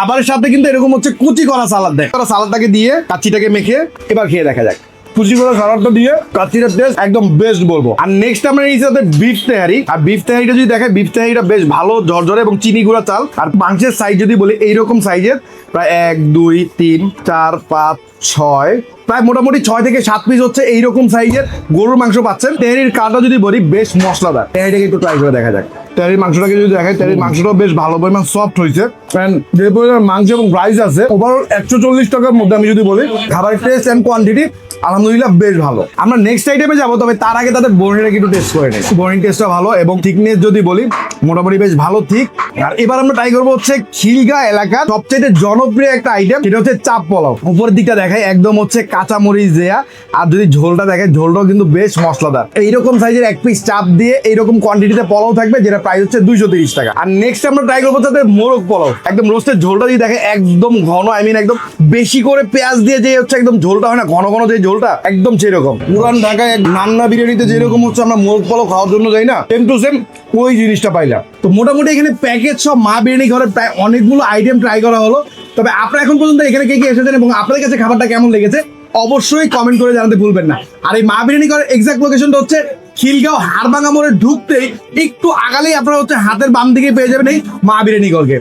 খাবারের সাথে কিন্তু এরকম হচ্ছে কুচি করা সালাদ দেয়। করা সালাদটাকে দিয়ে কাচ্চিটাকে মেখে এবার খেয়ে দেখা যাক। কুচি করা সালাদটা দিয়ে কাচ্চিটার টেস্ট একদম বেস্ট বলব। আর নেক্সট আমরা নিয়েছি সাথে বিফ তেহারি। আর বিফ তেহারিটা যদি দেখে বিফ তেহারিটা বেশ ভালো, ঝরঝরে এবং চিনি গুঁড়া চাল। আর মাংসের সাইজ যদি বলি, এইরকম সাইজের প্রায় এক, দুই, তিন, চার, পাঁচ, ছয়, প্রায় মোটামুটি ছয় থেকে সাত পিস হচ্ছে এইরকম সাইজের গরুর মাংস পাচ্ছেন। তেহারির কাটা যদি বলি, বেশ মশলাদার। তেহারিটাকে একটু ট্রাই করে দেখা যাক। তেহারির মাংসটাকে যদি দেখায় তেরি মাংসটাও বেশ ভালো পরিমাণ সফট হয়েছে। যে পরিমাণ মাংস এবং রাইস আছে ওভারঅল একশো চল্লিশ টাকার মধ্যে আমি যদি বলি খাবারের টেস্ট অ্যান্ড কোয়ান্টিটি আলহামদুলিল্লাহ বেশ ভালো। আমরা নেক্সট আইটেমে যাব, তবে তার আগে তাদের বোর্নিটাকে একটু টেস্ট করে নিই। বোর্নিং টেস্টটা ভালো এবং থিকনেস যদি বলি, মোটামুটি বেশ ভালো ঠিক আর এবার আমরা ট্রাই করব হচ্ছে খিলগা এলাকার সবচেয়ে জনপ্রিয় একটা আইটেম সেটা হচ্ছে চাপ পোলাও। উপরের দিকটা দেখায় একদম হচ্ছে কাঁচা মরিচ দেয়া। আর যদি ঝোলটা দেখে ঝোলটাও কিন্তু বেশ মশলাদার। এইরকম সাইজের এক পিস চাপ দিয়ে এইরকম কোয়ান্টিটিতে পোলাও থাকবে, যেটা প্রাইস হচ্ছে দুইশো তিরিশ টাকা। আর নেক্সট আমরা ট্রাই করব তাদের মোরগ পোলাও। একদম রোস্টের ঝোলটা যদি দেখে একদম ঘন আই মিন একদম বেশি করে পেঁয়াজ দিয়ে যে হচ্ছে একদম ঝোলটা হয় না, ঘন ঘন যে ঝোলটা একদম সেরকম পুরান ঢাকায় নান্না বিরিয়ানিতে যেরকম হচ্ছে আমরা মোরগ পোলাও খাওয়ার জন্য যাই না সেম টু সেম ওই জিনিসটা পাইলাম। তো মোটামুটি এখানে প্যাকেজ সব মা বিরিয়ানি ঘরে প্রায় অনেকগুলো আইটেম ট্রাই করা হলো। তবে আপনারা এখন পর্যন্ত এখানে কে কে এসেছেন এবং আপনাদের কাছে খাবারটা কেমন লেগেছে, অবশ্যই কমেন্ট করে জানাতে ভুলবেন না। আর এই মা বিরিয়ানি ঘরের এক্সাক্ট লোকেশনটা হচ্ছে খিলগাঁও হাড়ভাঙা মোড়ে ঢুকতেই একটু আগালেই আপনারা হচ্ছে হাতের বাম দিকে পেয়ে যাবেন এই মা বিরিয়ানি ঘরকে।